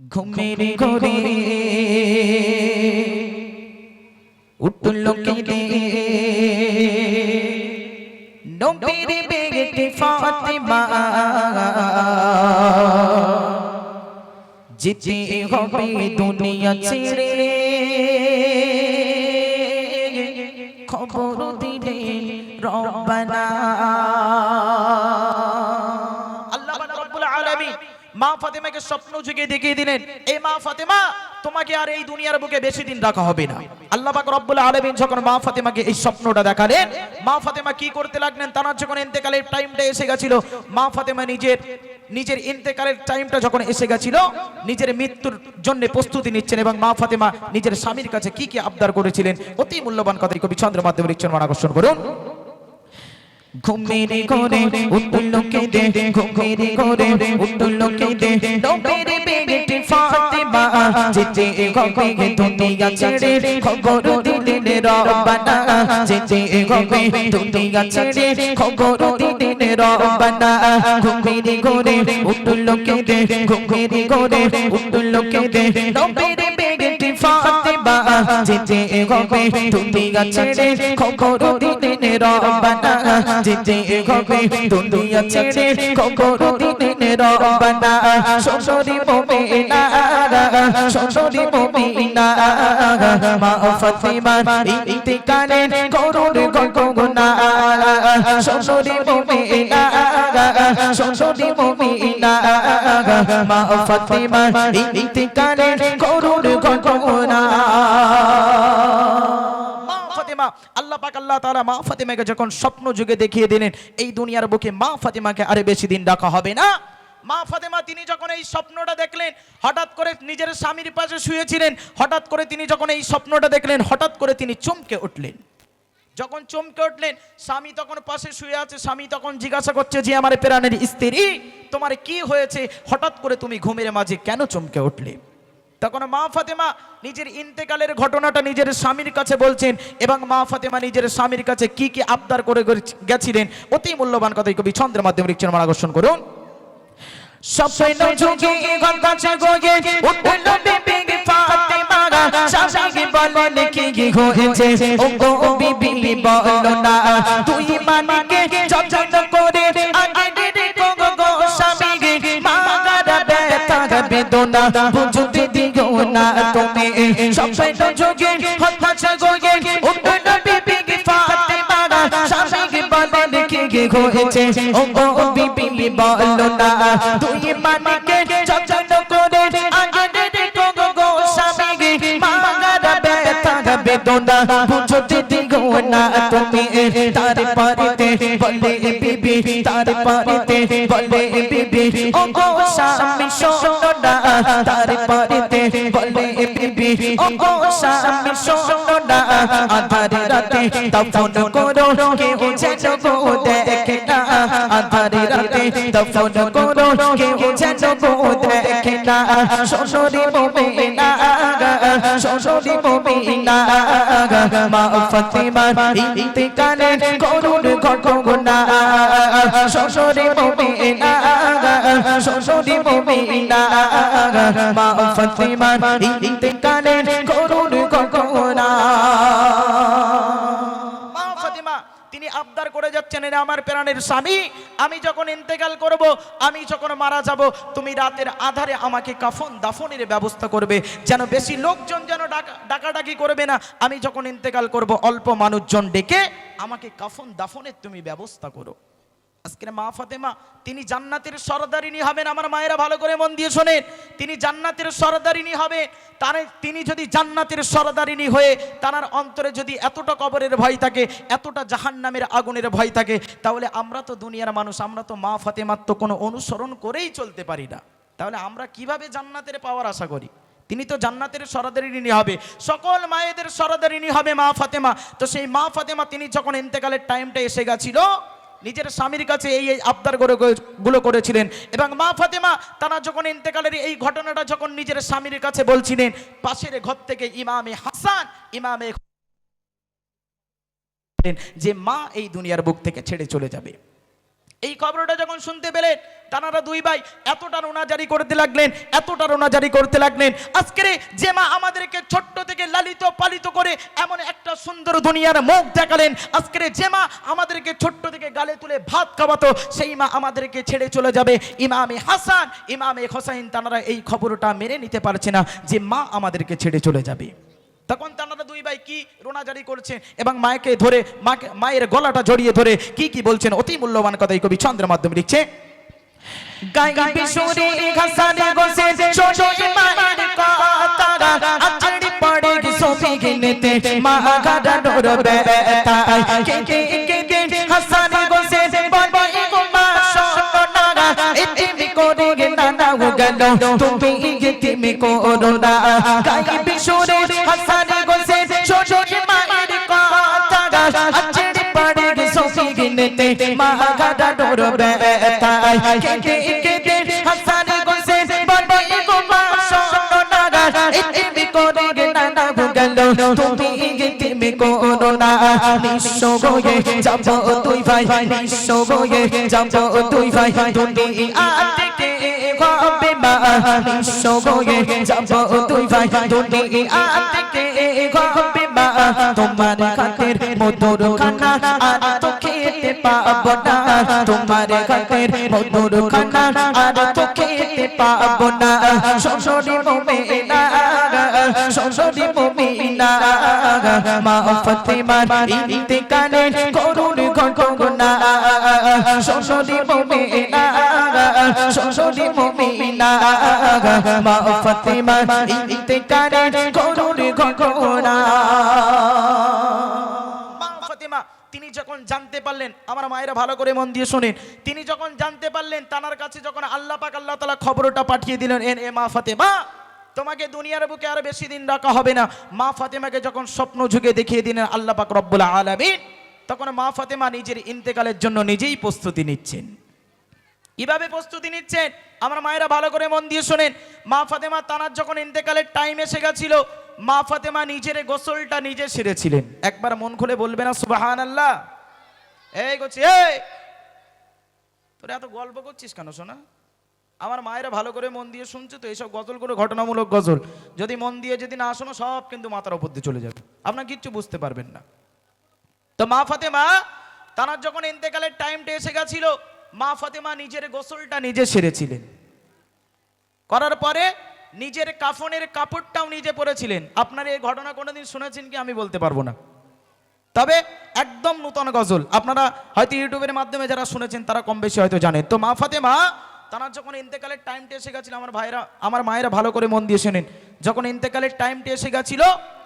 ঘুমের ঘরে উঠল কেঁদে নবীর বেগেতে ফাতেমা যেতে হবে দুনিয়া ছেড়ে খবর দিলে রব্বানা মা ফাতেমাকে স্বপ্ন যুগে দেখিয়ে দিলেন এই মা ফাতেমা, তোমাকে আর এই দুনিয়ার বুকে বেশি দিন রাখা হবে না। আল্লাহ পাক রব্বুল আলামিন যখন মা ফাতেমাকে এই স্বপ্নটা দেখালেন, মা ফাতেমা কি করতে লাগলেন তার যখন ইন্তেকালের টাইমটা এসে গেছিল, মা ফাতেমা নিজের নিজের ইন্তেকালের টাইমটা যখন এসে গেছিল, নিজের মৃত্যুর জন্য প্রস্তুতি নিচ্ছেন এবং মা ফাতেমা নিজের স্বামীর কাছে কি কি আবদার করেছিলেন, অতি মূল্যবান কথা কবি চন্দ্রের মাধ্যমে লিখছেন। মন আকর্ষণ করুন। ঘুমের ঘরে উঠল কেঁদে ঘুমের ঘরে উঠল কেঁদে নবীর বেগেতে ফাতেমা যেতে হবে দুনিয়া ছেড়ে, খবর দিলেন রব্বানা। যেতে হবে দুনিয়া ছেড়ে, খবর দিলেন রব্বানা। ঘুমের ঘরে উঠল কেঁদে ঘুমের ঘরে উঠল কেঁদে নবীর বেগেতে ফাতেমা যেতে হবে দুনিয়া ছেড়ে খবর দিনে রবানা যেতে হবে দুনিয়া ছেড়ে খবর দিলেন রব্বানা। শ্বশুরি মুমিনা শ্বশুরি মুমিনা। মা ফাতিমা ইন্তিকালে আল্লাহ পাক আল্লাহ মা ফাতেমাকে যখন স্বপ্ন যুগে দেখিয়ে দিলেন, এই দুনিয়ার বুকে মা ফাতেমাকে আরে বেশি দিন রাখা হবে না। মা ফাতেমা, তিনি যখন এই স্বপ্নটা দেখলেন, হঠাৎ করে নিজের স্বামীর পাশে শুয়েছিলেন, হঠাৎ করে তিনি যখন এই স্বপ্নটা দেখলেন, হঠাৎ করে তিনি চমকে উঠলেন। যখন চমকে উঠলেন, স্বামী তখন পাশে শুয়ে আছে, স্বামী তখন জিজ্ঞাসা করছে যে আমার প্রাণের স্ত্রী, তোমার কি হয়েছে? হঠাৎ করে তুমি ঘুমের মাঝে কেন চমকে উঠলে? তখন মা ফাতেমা নিজের ইন্তেকালের ঘটনাটা নিজের স্বামীর কাছে বলছেন, এবং মা ফাতেমা নিজের স্বামীর কাছে কি কি আবদার করে গেছ- গেছিলেন? অতি মূল্যবান কথাই কবি ছন্দের মাধ্যমে লিখছেন আমার আকর্ষণ করুন বিবি ফাতেমা স্বামী বলেন কি হয়েছে? ও গো বিবি বলো না, তুই মানিকে যত্ন করে বেদনা, বুঝতে দিও না তুমি। স্বপ্ন যুগে গঙ্গা গোগে উঠল বিবি ফাতেমা স্বামী বলেন কি হয়েছে? ও গো বিবি বলো না, তুই মানিকে বেদনা বুঝতে দিও না তুমি। তার পারিতে বলে বিবি, তার পারিতে বলে বিবি। ও গো স্বামী, শোনো না, তার পারিতে বলে বিবি। ও গো স্বামী, শোনো না, আধার রাতে তফন করো, কেউ যেন গো দেখে না। আধার রাতে তফন করো, কেউ যেন গো দেখে না। শ্বশুরি মুমিনা শ্বশুরি মুমিনা। মা ফাতিমা, ইন্তিকালে করুণ ঘটনা। শ্বশুরি মুমিনা শ্বশুরি মুমিনা। মা ফাতিমা, ইন্তিকালে করুণ ঘটনা। করে যাচ্ছেন, এরা আমার প্রাণের স্বামী। আমি যখন ইন্তেকাল করব, আমি যখন মারা যাব, তুমি রাতের আধারে আমাকে কাফন দাফনের ব্যবস্থা করবে। যেন বেশি লোকজন যেন ডাকা- ডাকাডাকি করবে না। আমি যখন ইন্তেকাল করব, অল্প মানুষজন ডেকে আমাকে কাফন দাফনের তুমি ব্যবস্থা করো। আজকের মা ফাতেমা, তিনি জান্নাতের সরদারিনী হবেন। আমার মায়েরা ভালো করে মন দিয়ে শোনেন। তিনি জান্নাতের সরদারিনী হবে তার, তিনি যদি জান্নাতের সরদারিনী হয়ে তার অন্তরে যদি এতটা কবরের ভয় থাকে, এতটা জাহান্নামের আগুনের ভয় থাকে, তাহলে আমরা তো দুনিয়ার মানুষ, আমরা তো মা ফাতেমার তো কোনো অনুসরণ করেই চলতে পারি না। তাহলে আমরা কীভাবে জান্নাতের পাওয়ার আশা করি? তিনি তো জান্নাতের সরদারিনী হবে। সকল মায়েদের সরদারিনী হবে মা ফাতেমা। তো সেই মা ফাতেমা, তিনি যখন ইন্তেকালের টাইমটা এসে গেছিল নিজের স্বামীর কাছে এই এই আবদার করে গুলো করেছিলেন। এবং মা ফাতেমা তারা যখন ইন্তেকালের এই ঘটনাটা যখন নিজের স্বামীর কাছে বলছিলেন, পাশের ঘর থেকে ইমামে হাসান, ইমামে যে মা এই দুনিয়ার বুক থেকে ছেড়ে চলে যাবে। এই খবরটা যখন শুনতে পেলেন তানারা দুই ভাই এতটা রোনা জারি করতে লাগলেন, এতটা রোনা জারি করতে লাগলেন। আজকের যে মা আমাদেরকে ছোট্ট থেকে লালিত পালিত করে এমন একটা সুন্দর দুনিয়ার মুখ দেখালেন। আজকের যে মা আমাদেরকে ছোট্ট থেকে গালে তুলে ভাত খাওয়াতো, সেই মা আমাদেরকে ছেড়ে চলে যাবে। ইমামে হাসান, ইমামে হোসাইন তানারা এই খবরটা মেনে নিতে পারছে না যে মা আমাদেরকে ছেড়ে চলে যাবে। তখন তারা দুই ভাই কি রোনাজারি করছেন এবং মাকে ধরে মাকে মায়ের গলাটা জড়িয়ে ধরে কি কি বলছেন? অতি মূল্যবান কথা এই কবি চন্দ্রের মাধ্যমে লিখছে গাইবি সুরে ঘাসানে গোসে ছোটে মায়ের কথা আচড়ি পড়ে সোফি গিনেতে মা গাডা ডোর বেতা কে কে গেল তুমি ইতিমি করো না গাইবি সুরে হাসানে গোসে ছোটে মায়ের কথা আচড়ি পড়ে সোফি গিনেতে মা গাডা ডোর বেতা কে কে কে কে হাসানে গোসে বড় গো মা সোনা ইতিমি করে গে নানা গো গেল তুমি করো না নিঃস্ব গয়ে যাব তুই ভাই নিঃস্ব গয়ে যাব তুই ভাই। তুমি হবে মা নিঃস্ব গয়ে যাব তুই ভাই। তুমি হবে মা, তোমার খাতের মধুর খানা আর খেতে পাবো না। তোমার খাতের মধুর খানা আর তো খেতে পাবো না। শ্বশুরি মোমেনা শ্বশুরি মোমেনা। মা ফতেমার ইন্তেকালে করুণ ঘটনা। শ্বশুরি মোমেনা শ্বশুরি মোমেনা। মা ফতেমার ইন্তেকালে করুণ ঘটনা। তিনি যখন জানতে পারলেন, আমার মায়েরা ভালো করে মন দিয়ে শোনেন, তিনি যখন জানতে পারলেন, তানার কাছে যখন আল্লাহ পাক, আল্লাহ তালা খবরটা পাঠিয়ে দিলেন, এন, এ মা ফাতেমা, তোমাকে দুনিয়ার বুকে আর বেশি দিন রাখা হবে না। মা ফাতেমাকে যখন স্বপ্ন যুগে দেখিয়ে দিলেন, আল্লাহ পাক রব্বুল আলামিন, তখন মা ফাতেমা নিজের ইন্তেকালের জন্য নিজেই প্রস্তুতি নিচ্ছেন। কীভাবে প্রস্তুতি নিচ্ছেন, আমার মায়েরা ভালো করে মন দিয়ে শোনেন। মা ফাতেমা তানার যখন ইন্তেকালের টাইম এসে গেছিল মা ফাতেমা নিজের গোসলটা নিজে সেরেছিলেন। একবার মন খুলে বলবে না সুবাহান আল্লাহ এই করছি, এই। তোরা এত গল্প করছিস কেন শোনা আমার মায়েরা ভালো করে মন দিয়ে শুনছে তো এইসব গজল করে ঘটনামূলক গজল। যদি মন দিয়ে যদি না শোনো, সব কিন্তু মাথার ওপর দিয়ে চলে যাবে। আপনার কিচ্ছু বুঝতে পারবেন না। তো মা ফাতেমা তানার যখন ইন্তেকালের টাইমটা এসে গেছিল, মা ফাতেমা নিজের গোসলটা নিজে সেরেছিলেন। করার পরে নিজের কাফনের কাপড়টাও নিজে পরেছিলেন। আপনার এই ঘটনা কোনোদিন শুনেছেন কি? আমি বলতে পারব না। তবে একদম নূতন গজল। আপনারা হয়তো ইউটিউবের মাধ্যমে যারা শুনেছেন, তারা কম বেশি হয়তো জানেন তো মা ফাতেমা, তারা যখন ইন্তেকালের টাইমটা এসে গেছিল, আমার ভাইরা আমার মায়েরা ভালো করে মন দিয়ে শোনেন। যখন ইন্তেকালের টাইমটা এসে গেছিল,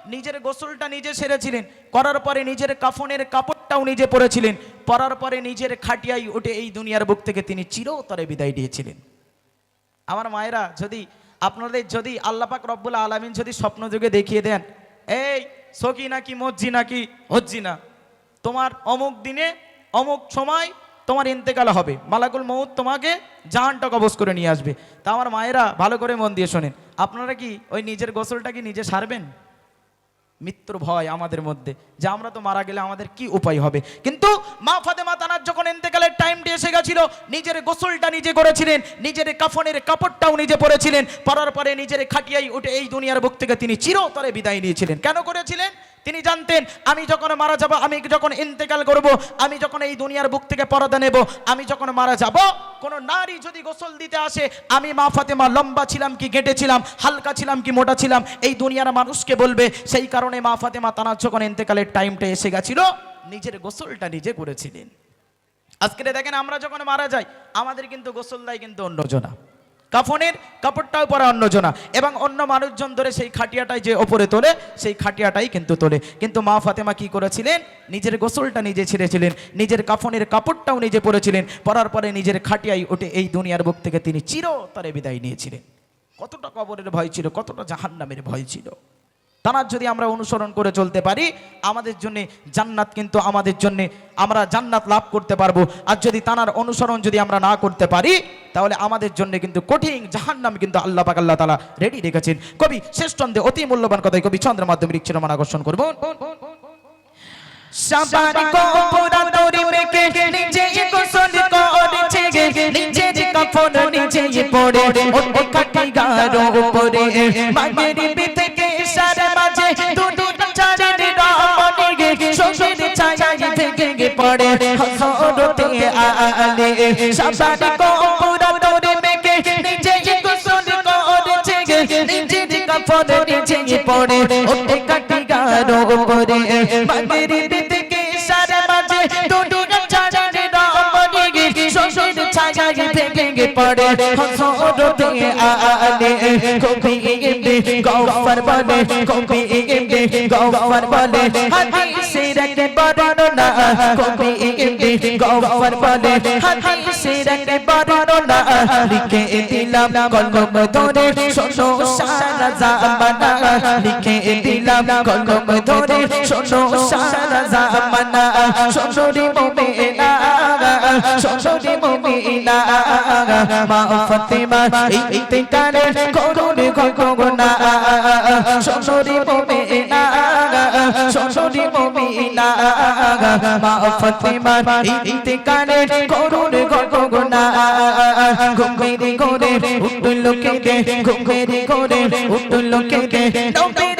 নিজের গোসলটা নিজে সেরেছিলেন। করার পরে নিজের কাফনের কাপড়টাও নিজে পরেছিলেন। পরার পরে নিজের খাটিয়াই উঠে এই দুনিয়ার বুক থেকে তিনি চিরতরে বিদায় দিয়েছিলেন আমার মায়েরা যদি আপনাদের যদি আল্লাপাক রব্বুল আলমিন যদি স্বপ্ন যুগে দেখিয়ে দেন, এই সকি নাকি, মজ্জি নাকি, হজ্জি না। তোমার অমুক দিনে, অমুক সময় তোমার ইন্তেকাল হবে। মালাকুল মৌত তোমাকে জাহানটা কবজ করে নিয়ে আসবে। তা আমার মায়েরা ভালো করে মন দিয়ে শোনেন। আপনারা কি ওই নিজের গোসলটা কি নিজে সারবেন? মৃত্যুর ভয় আমাদের মধ্যে, যে আমরা তো মারা গেলে আমাদের কি উপায় হবে? কিন্তু মা ফাতেমা তানার যখন ইন্তেকালের টাইমটি এসে গেছিল, নিজের গোসলটা নিজে করেছিলেন, নিজের কাফনের কাপড়টাও নিজে পরেছিলেন, পরার পরে নিজের খাটিয়াই উঠে এই দুনিয়ার বুক থেকে তিনি চিরতরে বিদায় নিয়েছিলেন। কেন করেছিলেন? তিনি জানতেন, আমি যখন মারা যাব, আমি যখন ইন্তেকাল করব, আমি যখন এই দুনিয়ার বুক থেকে পরদা নেব, আমি যখন মারা যাব, কোন নারী যদি গোসল দিতে আসে, আমি মা ফাতেমা লম্বা ছিলাম কি গেটে ছিলাম, হালকা ছিলাম কি মোটা ছিলাম, এই দুনিয়ার মানুষকে বলবে, সেই কারণে মা ফাতেমা তানার যখন ইন্তেকালের টাইমটা এসে গেছিল, নিজের গোসলটা নিজে করেছিলেন। আজকে দেখেন, আমরা যখন মারা যাই, আমাদের কিন্তু গোসল দেয় কিন্তু অন্যজনা কাফনের কাপড়টাও পরা অন্যজনা এবং অন্য মানুষজন ধরে সেই খাটিয়াটাই যে ওপরে তোলে, সেই খাটিয়াটাই কিন্তু তোলে। কিন্তু মা ফাতেমা কি করেছিলেন? নিজের গোসলটা নিজে ছিঁড়েছিলেন, নিজের কাফনের কাপড়টাও নিজে পরেছিলেন, পরার পরে নিজের খাটিয়াই ওঠে এই দুনিয়ার বুক থেকে তিনি চিরতরে বিদায় নিয়েছিলেন। কতটা কবরের ভয় ছিল, কতটা জাহান্নামের ভয় ছিল। তানার যদি আমরা অনুসরণ করে চলতে পারি, আমাদের জন্য জান্নাত কিন্তু আমাদের জন্য আমরা জান্নাত লাভ করতে পারব। আর যদি তানার অনুসরণ যদি আমরা না করতে পারি, তাহলে আমাদের জন্য কিন্তু কঠিন জাহান্নাম কিন্তু আল্লাহ পাক আল্লাহ তালা রেডি রেখেছেন। কবি, শেষ চন্দ্রে অতি মূল্যবান কথাই কবি চন্দ্রের মাধ্যমে রিক্সের মান আকর্ষণ করব। সবার কপুরা তোরি মেকে নিজে পড়ে ওঠে গারো উপরে, মাগের দুটো চাঁদের রমণে গে সঙ্গীর ছায়া থেকে গে পড়ে। হসরতে আলে সাবারি কপুরা তোরে মেকে নিজে গোসল করেছে গে, নিজে কাপড় নিচে পড়ে, ওতে কাটিগার উপরে। মাদের দিকে সারা মাঝে গফর বলে কবি ইবনে গফর বলে হাদিসের কে বর্ণনা কবি ইবনে গফর বলে হাদিসের কে বর্ণনা লিখে দিলাম কলম ধরে, শোনো সারা জামানা, লিখে দিলাম কলম ধরে, শোনো সারা জামানা, শোনো রে মুমিনা, শোনো রে মুমিনা, মা ফাতিমা ইন্তেকালে করুন হবে কখনা শ্বশুরি মমিনা শ্বশুরি মমিনা মা ফতিমার ইন্তিকারে উঠল কেটে ঘুমেরি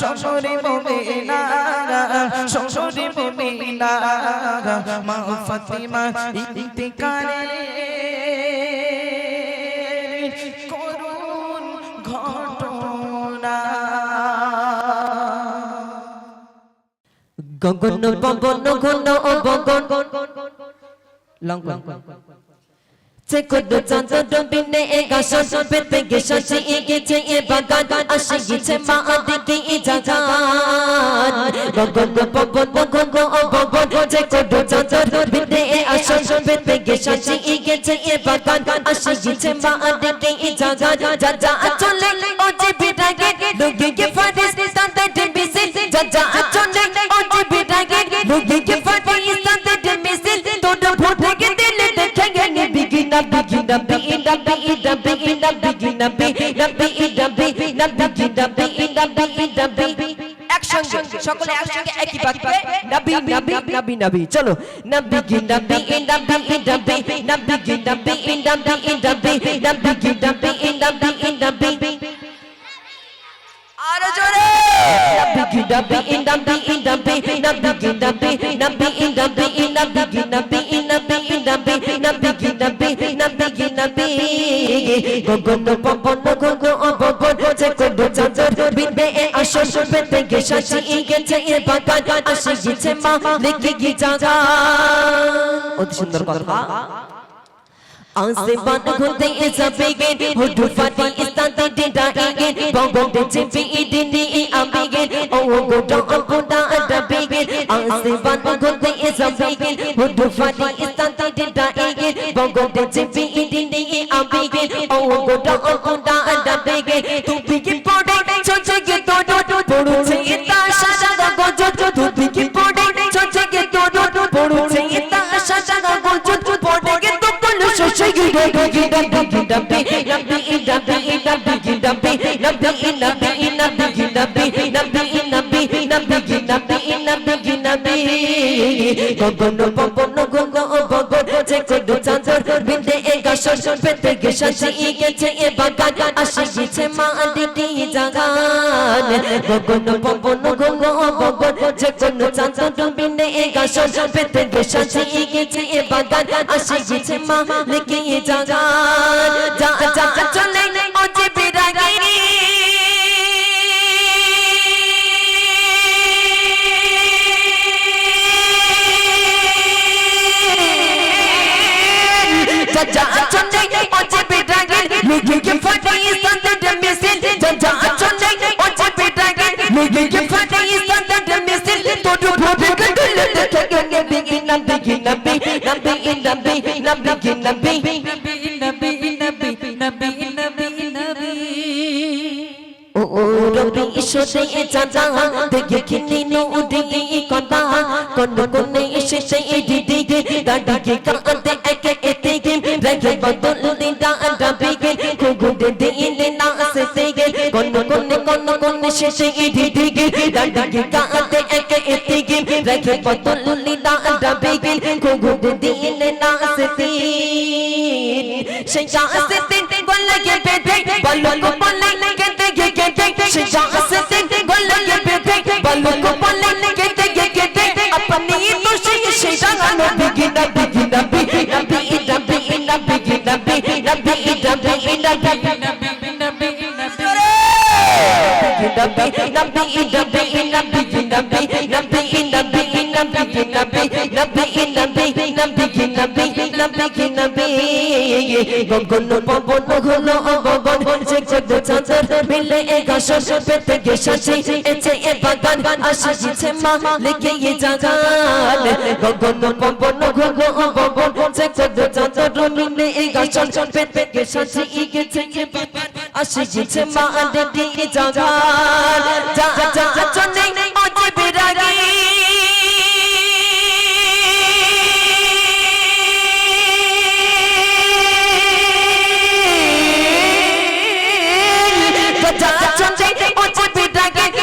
শ্বশুরি মুমিনা শ্বশুরি মুমিনা মা ফাতিমা ইন্তেকালে করুন ঘটনা। গগন পবন ঘন ও বগন Çekudu çantadım bine ega şaşın Pepe geçen şeyi geçeye bakan Aşı geçe maadi geyi cakan Bogon go bogon bogon go o bogon Çekudu çantadım bine ega şaşın Pepe geçen şeyi geçeye bakan Aşı geçe maadi geyi cakan Caca atölek o cebide বিগিনা বিগিনা বিগিনা বিগিনা বিগিনা বিগিনা বিগিনা বিগিনা বিগিনা একসঙ্গে সকলে একসঙ্গে একই বাক্যে নবী নবী নবী নবী চলো নবী কি নবী নবী নবী নবী কি নবী নবী নবী নবী কি নবী নবী নবী আরও জোরে নবী নবী নবী নবী নবী নবী নবী নবী নবী নবী নবী নবী নবী নবী নবী নবী গগন পবন গগ অবগন যে কোন চাঁদর বিন্দে এ আসর পেতে গেছে ই গেছে এ বাগান আসে গেছে মা লিখে গি জাগা অতি সুন্দর কথা Anse bana kunde is a begin. Hudu fani is tante dinda igin. Bong bong de chimpi idini i amigin Oh go down on kunda ada begin. Anse bana kunde is a begin. Hudu fani is tante dinda igin. Di bong de chimpi idini i amigin Oh oh go down on kunda ada begin. Tu begin pode chocho ye dodo Podu গগন পবন গগ ভগন যে কোডু চাঁদর বিন্দে একা শ্বশুর পেতে গে শাসি গেছে এ বাগান আসিছে মা দিদি জাগান গগন পবন গগ ভগন যে কোডু চাঁদর বিন্দে একা শ্বশুর পেতে গে শাসি গেছে বাগান আসিয়েছে মা লেগে জাগান যা যা চলে ও যে বিরাগিনী যা যা চলে ও যে বিরাগিনী লেগে কে ফটি সন্দেহ মিছিল যা যা চলে ও যে বিরাগিনী লেগে কে ফটি সন্দেহ lege ke fati istanda de misil Todo bode ke gulle de kege bigina bigina nabi nabi nabi nabi ও রবি ঈশ্বরে চাচা দেখে কিনি নৌদি কথা কোন কোন এসে সেই দিদি দাদিকে কাঁদতে একে এতে গে রেখে বদল দিদা ডাবি গে কুগুদে দিলে না সেতে গে কোন কোন কোন কোন এসে সেই দিদি একে এতে গে بطل لنا بيجل كوكو دين ناس تين شجاعة ستين قول لك بيتك بلوكو بلن كتك كتك شجاعة ستين قول لك بيتك بلوكو بلن كتك كتك أبني توشي شجاعة نبي نبي نبي نبي نبي نبي نبي বিগিনা বিগিনা বিগিনা গগন পবন হলো অবগন যে চোদ্দ চাঁদের মিলে এগাশো পেতে গেছে এছে এ বাগান আসিছে মা লিখে এ জাগান গগন পবন হলো অবগন যে চোদ্দ চাঁদের মিলে এগাশো পেতে গেছে গেছে এ বাগান আসিছে মা লিখে জাগান যা যা যা চলে